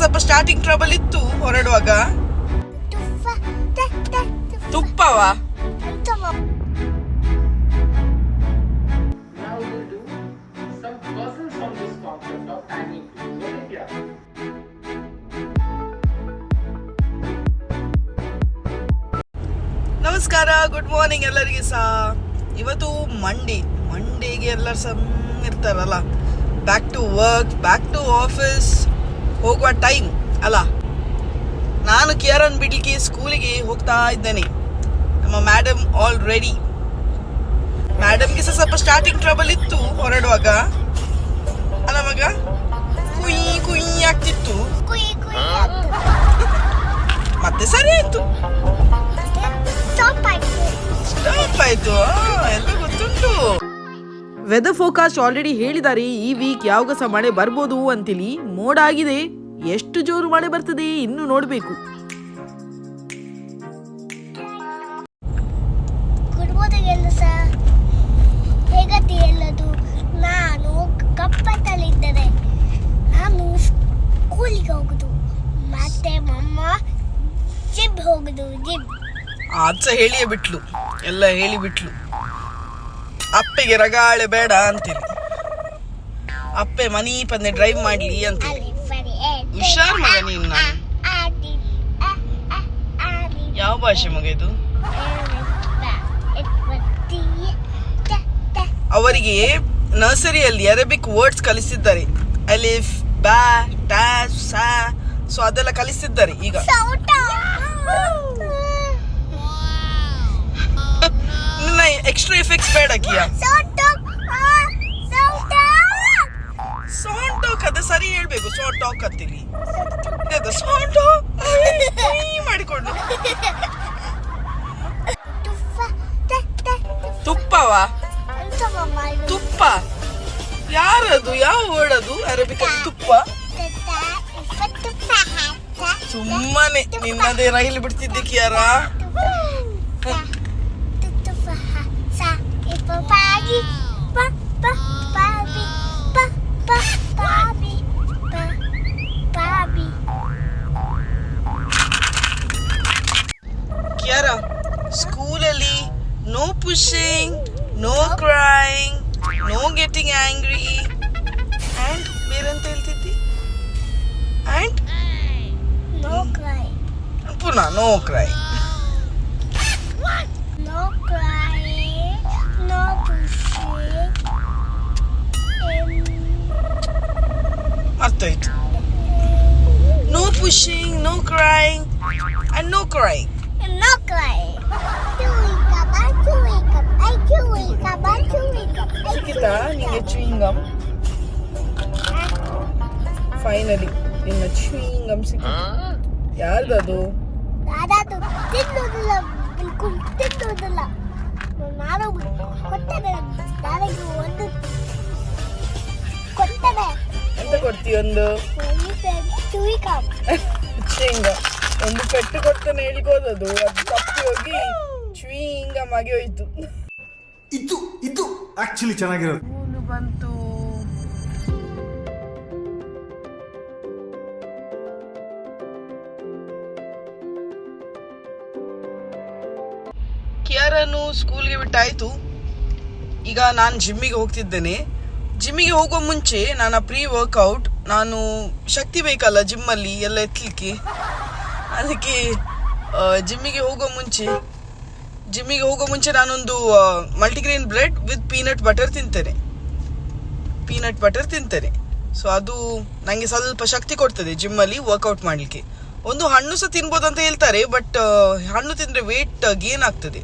ಸ್ವಲ್ಪ starting trouble ಇತ್ತು ಹೊರಡುವಾಗ. ತುಪ್ಪವಾ. ನಮಸ್ಕಾರ ಗುಡ್ ಮಾರ್ನಿಂಗ್ ಎಲ್ಲರಿಗೆ ಸಹ. ಇವತ್ತು ಮಂಡಿ ಮಂಡಿಗೆ ಎಲ್ಲರೂ ಸಹ ಇರ್ತಾರಲ್ಲ. Back to work back to office ಹೋಗುವ ಟೈಮ್ ಅಲ್ಲ ನಾನು ಕಿಯರನ್ ಬಿಡ್ಲಿಕ್ಕೆ ಸ್ಕೂಲಿಗೆ ಹೋಗ್ತಾ ಇದ್ದೇನೆ. ನಮ್ಮ ಮ್ಯಾಡಮ್ ಆಲ್ ರೆಡಿ ಮೇಡಮ್ಗೆ ಸಹ ಸ್ವಲ್ಪ ಸ್ಟಾರ್ಟಿಂಗ್ ಟ್ರಬಲ್ ಇತ್ತು ಹೊರಡುವಾಗ. ಅಲ್ಲ ಮಗ? ಕುಯ್ ಕುಯ್ ಆಗ್ತಿತ್ತು. ಮತ್ತೆ ಸರಿ ಆಯ್ತು. ಸ್ಟಾಪ್ ಆಯ್ತು. ಎಲ್ಲ ಗೊತ್ತುಂಟು. ವೆದರ್ ಫೋಕಾಸ್ಟ್ ಆಲ್ರೆಡಿ ಹೇಳಿದ್ದಾರೆ ಈ ವೀಕ್ ಯಾವ ಕಸ ಮಳೆ ಬರ್ಬೋದು ಅಂತೇಳಿ ಮೋಡ ಆಗಿದೆ. ಎಷ್ಟು ಜೋರು ಮಳೆ ಬರ್ತದೆ ಇನ್ನು ನೋಡಬೇಕು. ನಾನು ಕಪ್ಪತ್ತಲ್ಲಿದ್ದರೆ ನಾನು ಸ್ಕೂಲಿಗೆ ಹೋಗುದು. ಮತ್ತೆ ಮಮ್ಮ ಜಿಮ್ ಹೋಗುದು ಜಿಮ್ ಆಚ ಹೇಳಿಯೇ ಬಿಟ್ಲು. ಎಲ್ಲ ಹೇಳಿ ಬಿಟ್ಲು ಅಪ್ಪೆಗೆ ರಗಾಳೆ ಬೇಡ ಅಂತೀನಿ ಅಪ್ಪೆ ಮನಿ ಪಂದೆ ಡ್ರೈವ್ ಮಾಡ್ಲಿ ಅಂತ ಹುಷಾರ್ ಮಗ ನೀನು ಯಾವ ಭಾಷೆ ಮಗ ಇದು? ಅವರಿಗೆ ನರ್ಸರಿಯಲ್ಲಿ ಅರೇಬಿಕ್ ವರ್ಡ್ಸ್ ಕಲಿಸಿದ್ದಾರೆ. ಅಲಿಫ್ ಬ್ಯಾ ಟ್ಯಾ ಸಾ. ಸೊ ಅದೆಲ್ಲ ಕಲಿಸಿದ್ದಾರೆ ಈಗ. ನಿನ್ನ ಎಕ್ಸ್ಟ್ರಾ ಎಫೆಕ್ಟ್ಸ್ ಬೇಡ ಕಿಯಾ. ಸೌಂಡ್ ಟಾಕ್ ಅದ ಸರಿ ಹೇಳ್ಬೇಕು. ಸೌಂಡ್ ಟಾಕ್ ಅಂತೀವಿ ಸೌಂಡ್ ಟಾಕ್ ಮಾಡಿಕೊಂಡು. ತುಪ್ಪವಾ? ತುಪ್ಪ? ಯಾರದು? ಯಾವ ವರ್ಡ್ ಅದು? ಅರೇಬಿಕ್ ತುಪ್ಪ? ಸುಮ್ಮನೆ ನಿನ್ನದೇ ರೈಲು ಬಿಡ್ತಿದ್ದೆ Kiara? Kaba, chewy kaba, ay chewy kaba, chewy kaba, ay ಸಿಕ್ಕಿತಾ ನಿಂಗೆ ಚೂಯಿಂಗಮ್ ಫೈನಲಿ ನಿನ್ನ ಚೂಯಿಂಗಮ್ ಸಿಕ್ಕಿತು ಯಾರ್ದದು ದಾದಾದು ತಿನ್ನೋದಿಲ್ಲ ಬಿಲ್ಕುಲ್ ತಿನ್ನೋದಿಲ್ಲ. ನಾನು ಕೊಟ್ಟೆ ದಾದಾಗೆ ಒಂದು ಕೊಟ್ಟೆ ಎಂತ ಕೊಡ್ತೀವಿ ಒಂದು ಚೂಯಿಂಗಮ್ ಒಂದು ಪೆಟ್ಟು ಕೊಡ್ತಾನೆ ಹೇಳಿಕೋದದು ಅದು ತಪ್ಪಿ ಹೋಗಿ ಚೂಯಿಂಗಮ್ ಆಗಿ ಹೋಯ್ತು. ಇದು ಇದು ಆಕ್ಚುಲಿ ಚೆನ್ನಾಗಿರೋದು. ಸ್ಕೂಲು ಬಂತು. ಕಿಯಾರನ್ನು ಸ್ಕೂಲ್ಗೆ ಬಿಟ್ಟಾಯ್ತು. ಈಗ ನಾನು ಜಿಮ್ಮಿಗೆ ಹೋಗ್ತಿದ್ದೇನೆ. ಜಿಮ್ಮಿಗೆ ಹೋಗೋ ಮುಂಚೆ ನನ್ನ ಪ್ರೀ ವರ್ಕೌಟ್ ನಾನು ಶಕ್ತಿ ಬೇಕಲ್ಲ ಜಿಮ್ಮಲ್ಲಿ ಎಲ್ಲ ಎತ್ತಲಿಕ್ಕೆ ಅದಕ್ಕೆ ಜಿಮ್ಮಿಗೆ ಹೋಗೋ ಮುಂಚೆ ಜಿಮ್ಮಿಗೆ ಹೋಗೋ ಮುಂಚೆ ನಾನೊಂದು multigrain bread with peanut butter ತಿಂತೇನೆ. Peanut butter ತಿಂತೇನೆ. ಸೊ ಅದು ನನಗೆ ಸ್ವಲ್ಪ ಶಕ್ತಿ ಕೊಡ್ತದೆ ಜಿಮ್ಮಲ್ಲಿ ವರ್ಕೌಟ್ ಮಾಡಲಿಕ್ಕೆ. ಒಂದು ಹಣ್ಣು ಸಹ ತಿನ್ಬೋದು ಅಂತ ಹೇಳ್ತಾರೆ ಬಟ್ ಹಣ್ಣು ತಿಂದರೆ ವೇಟ್ ಗೇನ್ ಆಗ್ತದೆ.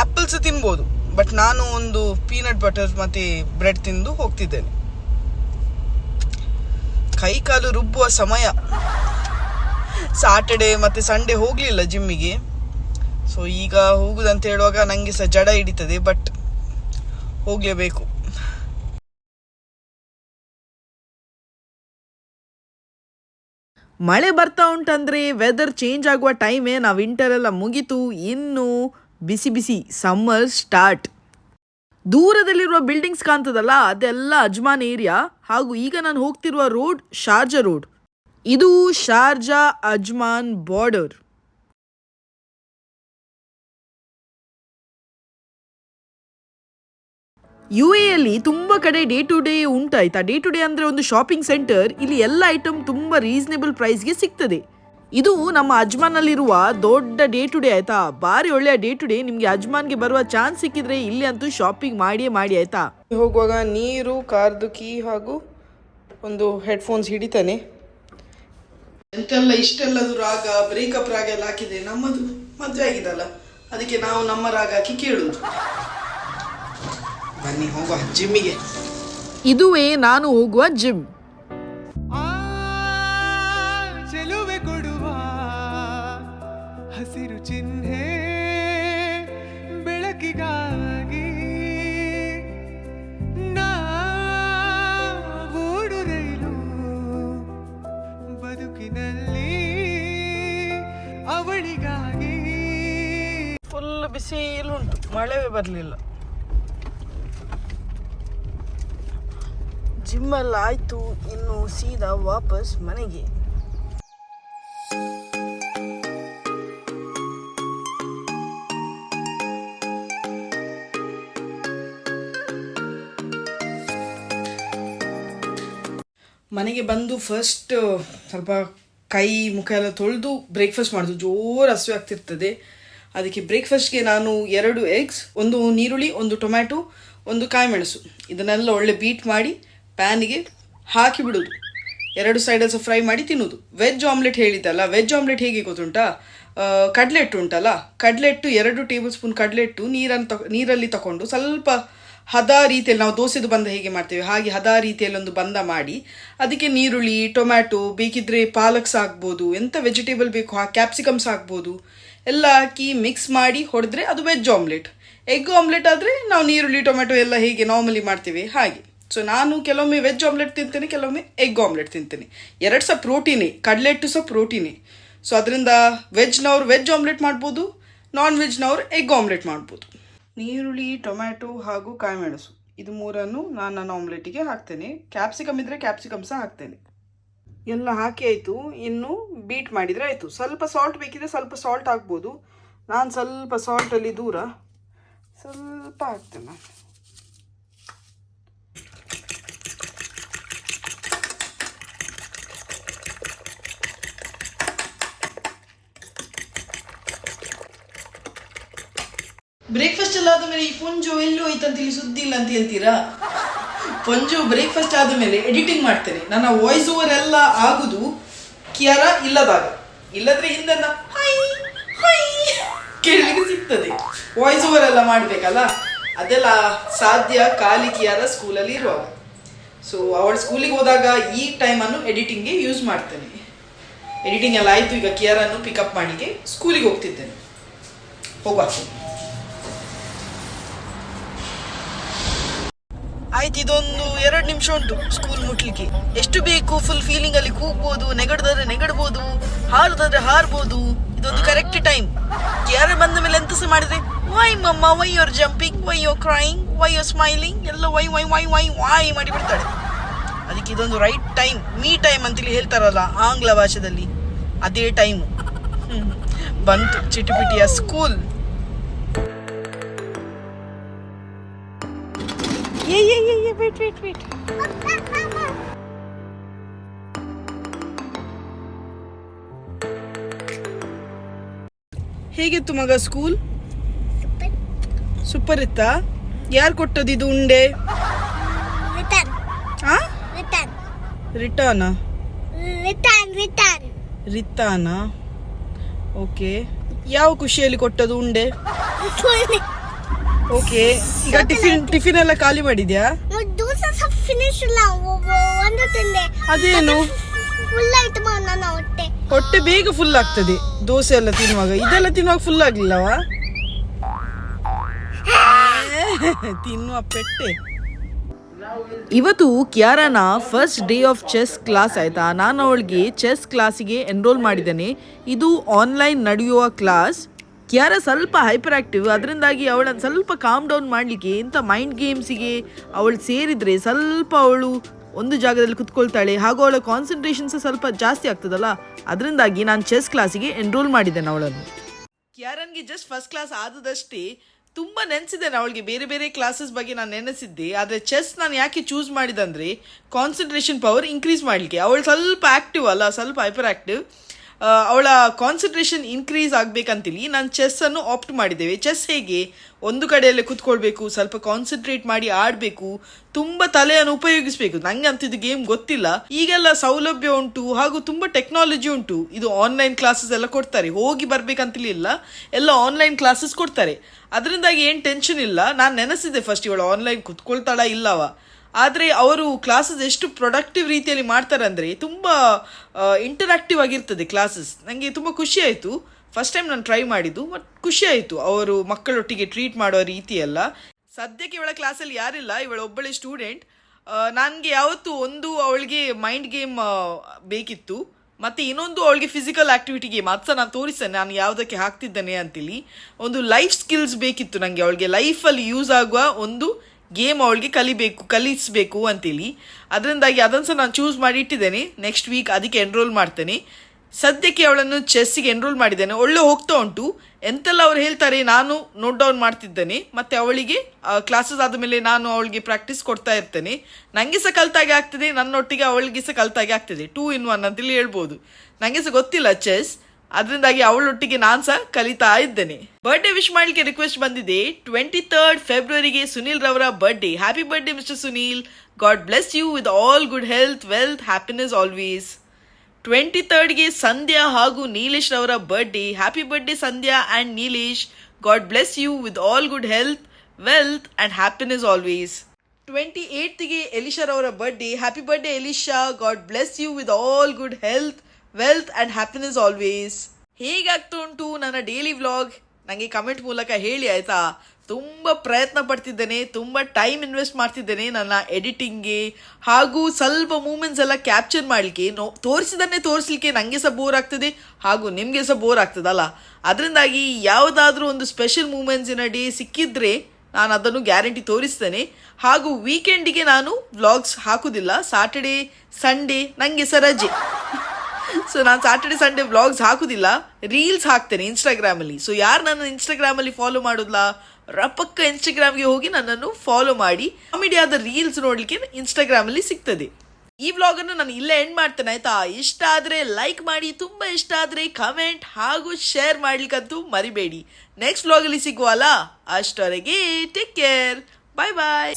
ಆ್ಯಪಲ್ ಸಹ ತಿನ್ಬೋದು ಬಟ್ ನಾನು ಒಂದು ಪೀನಟ್ ಬಟರ್ ಮತ್ತು ಬ್ರೆಡ್ ತಿಂದು ಹೋಗ್ತಿದ್ದೇನೆ. ಕೈ ಕಾಲು ರುಬ್ಬುವ ಸಮಯ. ಸಾಟರ್ಡೆ ಮತ್ತು ಸಂಡೇ ಹೋಗಲಿಲ್ಲ ಜಿಮ್ಮಿಗೆ ಸೊ ಈಗ ಹೋಗುದಂತ ಹೇಳುವಾಗ ನನಗೆ ಸಹ ಜಡ ಹಿಡಿತದೆ ಬಟ್ ಹೋಗಲೇಬೇಕು. ಮಳೆ ಬರ್ತಾ ಉಂಟಂದ್ರೆ ವೆದರ್ ಚೇಂಜ್ ಆಗುವ ಟೈಮೇ ನಾವು ವಿಂಟರ್ ಎಲ್ಲ ಮುಗಿತು. ಇನ್ನು ಬಿಸಿ ಬಿಸಿ ಸಮ್ಮರ್ ಸ್ಟಾರ್ಟ್ ದೂರದಲ್ಲಿರುವ ಬಿಲ್ಡಿಂಗ್ಸ್ ಕಾಣ್ತದಲ್ಲ, ಅದೆಲ್ಲ ಅಜ್ಮಾನ್ ಏರಿಯಾ ಹಾಗೂ ಈಗ ನಾನು ಹೋಗ್ತಿರುವ ರೋಡ್ ಶಾರ್ಜಾ ರೋಡ್ ಇದು ಶಾರ್ಜಾ ಅಜ್ಮಾನ್ ಬಾರ್ಡರ್ ಯು ಎಲ್ಲಿ ತುಂಬ ಕಡೆ ಡೇ ಟು ಡೇ ಉಂಟಾಯ್ತಾ? ಡೇ ಟು ಡೇ ಅಂದರೆ ಒಂದು ಶಾಪಿಂಗ್ ಸೆಂಟರ್ ಇಲ್ಲಿ ಎಲ್ಲ ಐಟಮ್ ತುಂಬ ರೀಸನೇಬಲ್ ಪ್ರೈಸ್ಗೆ ಸಿಗ್ತದೆ. ಇದು ನಮ್ಮ ಅಜ್ಮಾನಲ್ಲಿರುವ ದೊಡ್ಡ ಡೇ ಟು ಡೇ ಆಯ್ತಾ? ಬಾರಿ ಒಳ್ಳೆಯ ಡೇ ಟು ಡೇ ನಿಮಗೆ ಅಜ್ಮಾನ್ಗೆ ಬರುವ ಚಾನ್ಸ್ ಸಿಕ್ಕಿದ್ರೆ ಇಲ್ಲಿ ಅಂತೂ ಶಾಪಿಂಗ್ ಮಾಡಿಯೇ ಮಾಡಿ ಆಯ್ತಾ? ಹೋಗುವಾಗ ನೀರು ಕಾರ್ದು ಕೀ ಹಾಗೂ ಒಂದು ಹೆಡ್ಫೋನ್ಸ್ ಹಿಡಿತಾನೆ. ಎಂತೆಲ್ಲ ಇಷ್ಟೆಲ್ಲದು ರಾಗ ಬ್ರೇಕಪ್ ರಾಗ ಎಲ್ಲ ಹಾಕಿದೆ ನಮ್ಮದು ಮದುವೆ ಆಗಿದಲ್ಲ ಅದಕ್ಕೆ ನಾವು ನಮ್ಮ ರಾಗ ಹಾಕಿ ಕೇಳುದು. ಬನ್ನಿ ಹೋಗುವ ಜಿಮ್ಮಿಗೆ ಇದುವೇ ನಾನು ಹೋಗುವ ಜಿಮ್ ಬಿಸಿಲುಂಟು ಮಳೆವೇ ಬರಲಿಲ್ಲ. ಜಿಮ್ಮೆಲ್ಲ ಆಯ್ತು, ಇನ್ನು ಸೀದಾ ವಾಪಸ್ ಮನೆಗೆ. ಮನೆಗೆ ಬಂದು ಫಸ್ಟ್ ಸ್ವಲ್ಪ ಕೈ, ಮುಖ ಎಲ್ಲ ತೊಳೆದು ಬ್ರೇಕ್ಫಾಸ್ಟ್ ಮಾಡೋದು. ಜೋರು ಹಸಿವೆ ಆಗ್ತಿರ್ತದೆ ಅದಕ್ಕೆ ಬ್ರೇಕ್ಫಾಸ್ಟ್ಗೆ ನಾನು ಎರಡು ಎಗ್ಸ್ ಒಂದು ನೀರುಳ್ಳಿ, ಒಂದು ಟೊಮ್ಯಾಟೊ ಒಂದು ಕಾಯಿಮೆಣಸು. ಇದನ್ನೆಲ್ಲ ಒಳ್ಳೆ ಬೀಟ್ ಮಾಡಿ ಪ್ಯಾನಿಗೆ ಹಾಕಿ ಬಿಡೋದು ಎರಡು ಸೈಡಲ್ಲಿ ಸಹ ಫ್ರೈ ಮಾಡಿ ತಿನ್ನೋದು. ವೆಜ್ ಆಮ್ಲೆಟ್ ಹೇಳಿದ್ದಲ್ಲ ವೆಜ್ ಆಮ್ಲೆಟ್ ಹೇಗೆ ಗೊತ್ತುಂಟಾ? ಕಡ್ಲೆಟ್ಟು ಉಂಟಲ್ಲ, ಕಡ್ಲೆಟ್ಟು ಎರಡು ಟೇಬಲ್ ಸ್ಪೂನ್ ಕಡ್ಲೆಟ್ಟು ನೀರನ್ನು ತಕ ನೀರಲ್ಲಿ ತಗೊಂಡು ಸ್ವಲ್ಪ ಹದ ರೀತಿಯಲ್ಲಿ ನಾವು ದೋಸೆದು ಬಂದ ಹೇಗೆ ಮಾಡ್ತೇವೆ? ಹಾಗೆ ಹದ ರೀತಿಯಲ್ಲಿ ಒಂದು ಬಂದ ಮಾಡಿ, ಅದಕ್ಕೆ ನೀರುಳ್ಳಿ ಟೊಮ್ಯಾಟೊ ಬೇಕಿದ್ರೆ ಪಾಲಕ್ಸ್ ಆಗ್ಬೋದು ಎಂಥ ವೆಜಿಟೇಬಲ್ ಬೇಕು ಕ್ಯಾಪ್ಸಿಕಮ್ಸ್ ಹಾಕ್ಬೋದು ಎಲ್ಲ ಹಾಕಿ ಮಿಕ್ಸ್ ಮಾಡಿ ಹೊಡೆದ್ರೆ ಅದು ವೆಜ್ ಆಮ್ಲೆಟ್ ಎಗ್ ಆಮ್ಲೆಟ್ ಆದರೆ ನಾವು ನೀರುಳ್ಳಿ ಟೊಮೆಟೊ ಎಲ್ಲ ಹೀಗೆ ನಾರ್ಮಲಿ ಮಾಡ್ತೀವಿ. ಹಾಗೆ. ಸೊ ನಾನು ಕೆಲವೊಮ್ಮೆ ವೆಜ್ ಆಮ್ಲೆಟ್ ತಿಂತೇನೆ, ಕೆಲವೊಮ್ಮೆ ಎಗ್ ಆಮ್ಲೆಟ್ ತಿಂತೇನೆ. ಎರಡು ಸಹ ಪ್ರೋಟೀನೇ ಕಡಲೆಟ್ಟು ಸಹ ಪ್ರೋಟೀನೇ ಸೊ ಅದರಿಂದ ವೆಜ್ನವ್ರು ವೆಜ್ ಆಮ್ಲೆಟ್ ಮಾಡ್ಬೋದು ನಾನ್ ವೆಜ್ನವ್ರು ಎಗ್ ಆಮ್ಲೆಟ್ ಮಾಡ್ಬೋದು. ನೀರುಳ್ಳಿ ಟೊಮ್ಯಾಟೊ ಹಾಗೂ ಕಾಯಿಮೆಣಸು ಇದು ಮೂರನ್ನು ನಾನು ನನ್ನ ಆಮ್ಲೆಟಿಗೆ ಹಾಕ್ತೇನೆ. ಕ್ಯಾಪ್ಸಿಕಮ್ ಇದ್ದರೆ ಕ್ಯಾಪ್ಸಿಕಮ್ ಸಹ ಹಾಕ್ತೇನೆ. ಎಲ್ಲ ಹಾಕಿ ಆಯಿತು, ಇನ್ನು ಬೀಟ್ ಮಾಡಿದರೆ ಆಯಿತು. ಸ್ವಲ್ಪ ಸಾಲ್ಟ್ ಬೇಕಿದ್ರೆ ಸ್ವಲ್ಪ ಸಾಲ್ಟ್ ಹಾಕ್ಬೋದು. ನಾನು ಸ್ವಲ್ಪ ಸಾಲ್ಟಲ್ಲಿ ದೂರ ಸ್ವಲ್ಪ ಹಾಕ್ತೇನೆ ಬ್ರೇಕ್ಫಾಸ್ಟ್ ಎಲ್ಲ ಆದಮೇಲೆ ಈ ಪುಂಜು ಎಲ್ಲೂ ಹೋಯ್ತಂತ ಇಲ್ಲಿ ಸುದ್ದಿ ಇಲ್ಲ ಅಂತ ಹೇಳ್ತೀರಾ? ಪಂಜು ಬ್ರೇಕ್ಫಾಸ್ಟ್ ಆದ ಮೇಲೆ ಎಡಿಟಿಂಗ್ ಮಾಡ್ತೇನೆ. ನನ್ನ ವಾಯ್ಸ್ ಓವರ್ ಎಲ್ಲ ಆಗುದು ಕಿಯರ ಇಲ್ಲದಾಗ. ಇಲ್ಲದ್ರೆ ಹಿಂದೆ ಹೈ ಹೈ ಕೇಳಲಿಕ್ಕೆ ಸಿಗ್ತದೆ. ವಾಯ್ಸ್ ಓವರ್ ಎಲ್ಲ ಮಾಡಬೇಕಲ್ಲ? ಅದೆಲ್ಲ ಸಾಧ್ಯ ಖಾಲಿ ಕಿಯಾರ ಸ್ಕೂಲಲ್ಲಿ ಇರುವಾಗ. ಸೊ ಅವಳ ಸ್ಕೂಲಿಗೆ ಹೋದಾಗ ಈ ಟೈಮನ್ನು ಎಡಿಟಿಂಗ್ಗೆ ಯೂಸ್ ಮಾಡ್ತೇನೆ. ಎಡಿಟಿಂಗ್ ಎಲ್ಲ ಆಯಿತು, ಈಗ ಕಿಯರನ್ನು ಪಿಕಪ್ ಮಾಡಿಗೆ ಸ್ಕೂಲಿಗೆ ಹೋಗ್ತಿದ್ದೇನೆ. ಹೋಗುವ. ಆಯ್ತು, ಇದೊಂದು ಎರಡು ನಿಮಿಷ ಉಂಟು ಸ್ಕೂಲ್ ಮುಟ್ಲಿಕ್ಕೆ. ಎಷ್ಟು ಬೇಕು ಫುಲ್ ಫೀಲಿಂಗ್ ಅಲ್ಲಿ ಕೂಗ್ಬೋದು, ನೆಗಡ್ದಾದ್ರೆ ನೆಗಡ್ಬೋದು ಹಾರದಾದ್ರೆ ಹಾರ್ಬೋದು, ಇದೊಂದು ಕರೆಕ್ಟ್ ಟೈಮ್ ಯಾರು ಬಂದ ಮೇಲೆ ಎಂತ ಸಹ ಮಾಡಿದ್ರೆ, why mamma why your jumping why your crying why your smiling ಎಲ್ಲ why why why why why ಮಾಡಿ ಬಿಡ್ತಾಳೆ ಅದಕ್ಕೆ ಇದೊಂದು ರೈಟ್ ಟೈಮ್ ಮೀ ಟೈಮ್ ಅಂತೇಳಿ ಹೇಳ್ತಾರಲ್ಲ ಆಂಗ್ಲ ಭಾಷೆದಲ್ಲಿ. ಅದೇ ಟೈಮು ಬಂತು, ಚಿಟಿಪಿಟಿಯ ಸ್ಕೂಲ್ ಏ ಏ ಏ ಏ ವೇಟ್ ವೇಟ್ ವೇಟ್ ಹೇಗಿತ್ತು ಮಗ ಸ್ಕೂಲ್ ಸೂಪರ್ ಇತ್ತಾ? ಯಾರು ಕೊಟ್ಟದ್ದು ಇದು ಉಂಡೆ? ರಿಟರ್ನ್. ರಿತ್ತಾನ ಓಕೆ ಯಾವ ಖುಷಿಯಲ್ಲಿ ಕೊಟ್ಟದ್ದು ಉಂಡೆ? ಓಕೆ ಈಗ ಟಿಫಿನ್ ಟಿಫಿನ್ ಎಲ್ಲ ಖಾಲಿ ಮಾಡಿದ್ಯಾ? ಫಿನಿಶ್ ಇಲ್ಲ. ಒಂದು ತಿಂದೆ ಅದೇನು? ಫುಲ್ ಆಯ್ತು ನನ್ನ ಹೊಟ್ಟೆ. ಹೊಟ್ಟೆ ಬೇಗ ಫುಲ್ ಆಗ್ತದೆ ದೋಸೆ ಎಲ್ಲ ತಿನ್ನುವಾಗ. ಇದೆಲ್ಲ ತಿನ್ನುವಾಗ ಫುಲ್ ಆಗ್ಲಿಲ್ಲವಾ? ತಿನ್ನುವ ಪೆಟ್ಟೆ. ಇವತ್ತು ಕ್ಯಾರನ first day of chess class ಆಯ್ತಾ? ನಾನು ಅವಳಿಗೆ ಚೆಸ್ ಕ್ಲಾಸಿಗೆ ಎನ್ರೋಲ್ ಮಾಡಿದ್ದೇನೆ. ಇದು ಆನ್ಲೈನ್ ನಡೆಯುವ ಕ್ಲಾಸ್ ಕ್ಯಾರ ಸ್ವಲ್ಪ ಹೈಪರ್ ಆಕ್ಟಿವ್ ಅದರಿಂದಾಗಿ ಅವಳನ್ನು ಸ್ವಲ್ಪ ಕಾಮ್ ಡೌನ್ ಮಾಡಲಿಕ್ಕೆ ಇಂಥ ಮೈಂಡ್ ಗೇಮ್ಸಿಗೆ ಅವಳು ಸೇರಿದರೆ ಸ್ವಲ್ಪ ಅವಳು ಒಂದು ಜಾಗದಲ್ಲಿ ಕುತ್ಕೊಳ್ತಾಳೆ. ಹಾಗೂ ಅವಳ ಕಾನ್ಸಂಟ್ರೇಷನ್ ಸಹ ಸ್ವಲ್ಪ ಜಾಸ್ತಿ ಆಗ್ತದಲ್ಲ? ಅದರಿಂದಾಗಿ ನಾನು ಚೆಸ್ ಕ್ಲಾಸಿಗೆ ಎನ್ರೋಲ್ ಮಾಡಿದ್ದೇನೆ ಅವಳನ್ನು. ಕ್ಯಾರನ್ಗೆ ಜಸ್ಟ್ ಫಸ್ಟ್ ಕ್ಲಾಸ್ ಆದದಷ್ಟೇ ತುಂಬ ನೆನೆಸಿದ್ದೇನೆ ಅವಳಿಗೆ ಬೇರೆ ಬೇರೆ ಕ್ಲಾಸಸ್ ಬಗ್ಗೆ ನಾನು ನೆನೆಸಿದ್ದೆ. ಆದರೆ ಚೆಸ್ ನಾನು ಯಾಕೆ ಚೂಸ್ ಮಾಡಿದಂದರೆ ಕಾನ್ಸಂಟ್ರೇಷನ್ ಪವರ್ ಇನ್ಕ್ರೀಸ್ ಮಾಡಲಿಕ್ಕೆ. ಅವಳು ಸ್ವಲ್ಪ ಆ್ಯಕ್ಟಿವ್ ಅಲ್ಲ, ಸ್ವಲ್ಪ ಹೈಪರ್ ಆ್ಯಕ್ಟಿವ್ ಅವಳ ಕಾನ್ಸಂಟ್ರೇಷನ್ ಇನ್ಕ್ರೀಸ್ ಆಗಬೇಕಂತೇಳಿ ನಾನು ಚೆಸ್ಸನ್ನು ಆಪ್ಟ್ ಮಾಡಿದ್ದೇವೆ. ಚೆಸ್ ಹೇಗೆ? ಒಂದು ಕಡೆಯಲ್ಲೇ ಕುತ್ಕೊಳ್ಬೇಕು, ಸ್ವಲ್ಪ ಕಾನ್ಸಂಟ್ರೇಟ್ ಮಾಡಿ ಆಡಬೇಕು, ತುಂಬ ತಲೆಯನ್ನು ಉಪಯೋಗಿಸಬೇಕು. ನಂಗೆ ಅಂತಿದ್ದು ಗೇಮ್ ಗೊತ್ತಿಲ್ಲ. ಈಗೆಲ್ಲ ಸೌಲಭ್ಯ ಉಂಟು, ಹಾಗೂ ತುಂಬ ಟೆಕ್ನಾಲಜಿ ಉಂಟು. ಇದು ಆನ್ಲೈನ್ ಕ್ಲಾಸಸ್ ಎಲ್ಲ ಕೊಡ್ತಾರೆ. ಹೋಗಿ ಬರಬೇಕಂತಲಿಲ್ಲ ಎಲ್ಲ ಆನ್ಲೈನ್ ಕ್ಲಾಸಸ್ ಕೊಡ್ತಾರೆ. ಅದರಿಂದಾಗಿ ಏನು ಟೆನ್ಷನ್ ಇಲ್ಲ. ನಾನು ನೆನೆಸಿದೆ ಫಸ್ಟ್ ಇವಳು ಆನ್ಲೈನ್ ಕುತ್ಕೊಳ್ತಾಳ ಇಲ್ಲವ? ಆದರೆ ಅವರು ಕ್ಲಾಸಸ್ ಎಷ್ಟು ಪ್ರೊಡಕ್ಟಿವ್ ರೀತಿಯಲ್ಲಿ ಮಾಡ್ತಾರೆ ಅಂದರೆ ತುಂಬ ಇಂಟರಾಕ್ಟಿವ್ ಆಗಿರ್ತದೆ ಕ್ಲಾಸಸ್ ನನಗೆ ತುಂಬ ಖುಷಿ ಆಯಿತು. ಫಸ್ಟ್ ಟೈಮ್ ನಾನು ಟ್ರೈ ಮಾಡಿದ್ದು ಬಟ್ ಖುಷಿ ಆಯಿತು. ಅವರು ಮಕ್ಕಳೊಟ್ಟಿಗೆ ಟ್ರೀಟ್ ಮಾಡೋ ರೀತಿ ಎಲ್ಲ ಸದ್ಯಕ್ಕೆ ಇವಳ ಕ್ಲಾಸಲ್ಲಿ ಯಾರಿಲ್ಲ, ಇವಳ ಒಬ್ಬಳೆ ಸ್ಟೂಡೆಂಟ್ ನನಗೆ ಯಾವತ್ತು ಒಂದು ಅವಳಿಗೆ ಮೈಂಡ್ ಗೇಮ್ ಬೇಕಿತ್ತು. ಮತ್ತು ಇನ್ನೊಂದು ಅವಳಿಗೆ ಫಿಸಿಕಲ್ ಆ್ಯಕ್ಟಿವಿಟಿ ಗೇಮ್ ಅದು ನಾನು ತೋರಿಸ್ತೇನೆ. ನಾನು ಯಾವುದಕ್ಕೆ ಹಾಕ್ತಿದ್ದೇನೆ ಅಂತೇಳಿ. ಒಂದು ಲೈಫ್ ಸ್ಕಿಲ್ಸ್ ಬೇಕಿತ್ತು ನನಗೆ ಅವಳಿಗೆ. ಲೈಫಲ್ಲಿ ಯೂಸ್ ಆಗುವ ಒಂದು ಗೇಮ್ ಅವಳಿಗೆ ಕಲಿಬೇಕು, ಕಲಿಸಬೇಕು ಅಂತೇಳಿ ಅದರಿಂದಾಗಿ ಅದನ್ನು ಸಹ ನಾನು ಚೂಸ್ ಮಾಡಿ ಇಟ್ಟಿದ್ದೇನೆ. ನೆಕ್ಸ್ಟ್ ವೀಕ್ ಅದಕ್ಕೆ ಎನ್ರೋಲ್ ಮಾಡ್ತೇನೆ. ಸದ್ಯಕ್ಕೆ ಅವಳನ್ನು ಚೆಸ್ಸಿಗೆ ಎನ್ರೋಲ್ ಮಾಡಿದ್ದೇನೆ. ಒಳ್ಳೆ ಹೋಗ್ತಾ ಉಂಟು. ಎಂತೆಲ್ಲ ಅವ್ರು ಹೇಳ್ತಾರೆ ನಾನು ನೋಟ್ ಡೌನ್ ಮಾಡ್ತಿದ್ದೇನೆ. ಮತ್ತು ಅವಳಿಗೆ ಕ್ಲಾಸಸ್ ಆದಮೇಲೆ ನಾನು ಅವಳಿಗೆ ಪ್ರಾಕ್ಟೀಸ್ ಕೊಡ್ತಾ ಇರ್ತೇನೆ. ನನಗೆ ಸಹ ಕಲ್ತಾಗೆ ಆಗ್ತದೆ. ನನ್ನೊಟ್ಟಿಗೆ ಅವಳಿಗೆ ಸಹ ಕಲ್ತಾಗೆ ಆಗ್ತದೆ. ಟೂ ಇನ್ ಒನ್ ಅಂತೇಳಿ ಹೇಳ್ಬೋದು. ನನಗೆ ಸಹ ಗೊತ್ತಿಲ್ಲ ಚೆಸ್ ಅದರಿಂದಾಗಿ ಅವಳೊಟ್ಟಿಗೆ ನಾನು ಸಹ ಕಲಿತಾ ಇದ್ದೇನೆ. ಬರ್ಡೇ ವಿಶ್ ಮಾಡಲಿಕ್ಕೆ ರಿಕ್ವೆಸ್ಟ್ ಬಂದಿದೆ. ಟ್ವೆಂಟಿ ತರ್ಡ್ ಫೆಬ್ರವರಿಗೆ ಸುನೀಲ್ ರವರ birthday happy birthday mister Sunil God bless you with all good health wealth happiness always twenty ತರ್ಡ್ಗೆ Sandhya ಹಾಗೂ ನೀಲೇಶ್ ರವರ birthday happy birthday Sandhya and Nilesh God bless you with all good health wealth and happiness always twenty ಏಯ್ತ್ಗೆ ಎಲಿಶಾರವರ birthday happy birthday Elisha God bless you with all good health wealth and happiness always ಹೇಗಾಗ್ತಾ ಉಂಟು ನನ್ನ daily vlog ನನಗೆ comment ಮೂಲಕ ಹೇಳಿ, ಆಯಿತಾ? ತುಂಬ ಪ್ರಯತ್ನ ಪಡ್ತಿದ್ದೇನೆ, ತುಂಬ time invest ಮಾಡ್ತಿದ್ದೇನೆ ನನ್ನ ಎಡಿಟಿಂಗ್ಗೆ ಹಾಗೂ ಸ್ವಲ್ಪ ಮೂಮೆಂಟ್ಸ್ ಎಲ್ಲ ಕ್ಯಾಪ್ಚರ್ ಮಾಡಲಿಕ್ಕೆ, ನೋ ತೋರಿಸಿದನ್ನೇ ತೋರಿಸ್ಲಿಕ್ಕೆ ನನಗೆ ಸಹ ಬೋರ್ ಆಗ್ತದೆ, ಹಾಗೂ ನಿಮಗೆ ಸಹ ಬೋರ್ ಆಗ್ತದಲ್ಲ ಅದರಿಂದಾಗಿ ಯಾವುದಾದ್ರೂ ಒಂದು ಸ್ಪೆಷಲ್ ಮೂಮೆಂಟ್ಸಿನ ಡೇ ಸಿಕ್ಕಿದ್ರೆ ನಾನು ಅದನ್ನು ಗ್ಯಾರಂಟಿ ತೋರಿಸ್ತೇನೆ. ಹಾಗೂ ವೀಕೆಂಡಿಗೆ ನಾನು ವ್ಲಾಗ್ಸ್ ಹಾಕುವುದಿಲ್ಲ ಸಾಟರ್ಡೇ ಸಂಡೇ ನನಗೆ ಸಹ ರಜೆ. ಸೊ ನಾನು ಸಾಟರ್ಡೆ ಸಂಡೇ ವ್ಲಾಗ್ಸ್ ಹಾಕುದಿಲ್ಲ. ರೀಲ್ಸ್ ಹಾಕ್ತೇನೆ ಇನ್ಸ್ಟಾಗ್ರಾಮಲ್ಲಿ ಸೊ ಯಾರು ನನ್ನ ಇನ್ಸ್ಟಾಗ್ರಾಮಲ್ಲಿ ಫಾಲೋ ಮಾಡೋದಿಲ್ಲ ರಪಕ್ಕ ಇನ್ಸ್ಟಾಗ್ರಾಮ್ಗೆ ಹೋಗಿ ನನ್ನನ್ನು ಫಾಲೋ ಮಾಡಿ ಕಾಮಿಡಿಯಾದ ರೀಲ್ಸ್ ನೋಡಲಿಕ್ಕೆ ಇನ್ಸ್ಟಾಗ್ರಾಮಲ್ಲಿ ಸಿಗ್ತದೆ. ಈ ವ್ಲಾಗನ್ನು ನಾನು ಇಲ್ಲೇ ಎಂಡ್ ಮಾಡ್ತೇನೆ, ಆಯ್ತಾ? ಇಷ್ಟ ಆದ್ರೆ ಲೈಕ್ ಮಾಡಿ, ತುಂಬಾ ಇಷ್ಟ ಆದರೆ ಕಮೆಂಟ್ ಹಾಗೂ ಶೇರ್ ಮಾಡ್ಲಿಕ್ಕಂತೂ ಮರಿಬೇಡಿ. ನೆಕ್ಸ್ಟ್ ವ್ಲಾಗಲ್ಲಿ ಸಿಗುವಲ್ಲ? ಅಷ್ಟವರೆಗೆ ಟೇಕ್ ಕೇರ್ ಬಾಯ್ ಬಾಯ್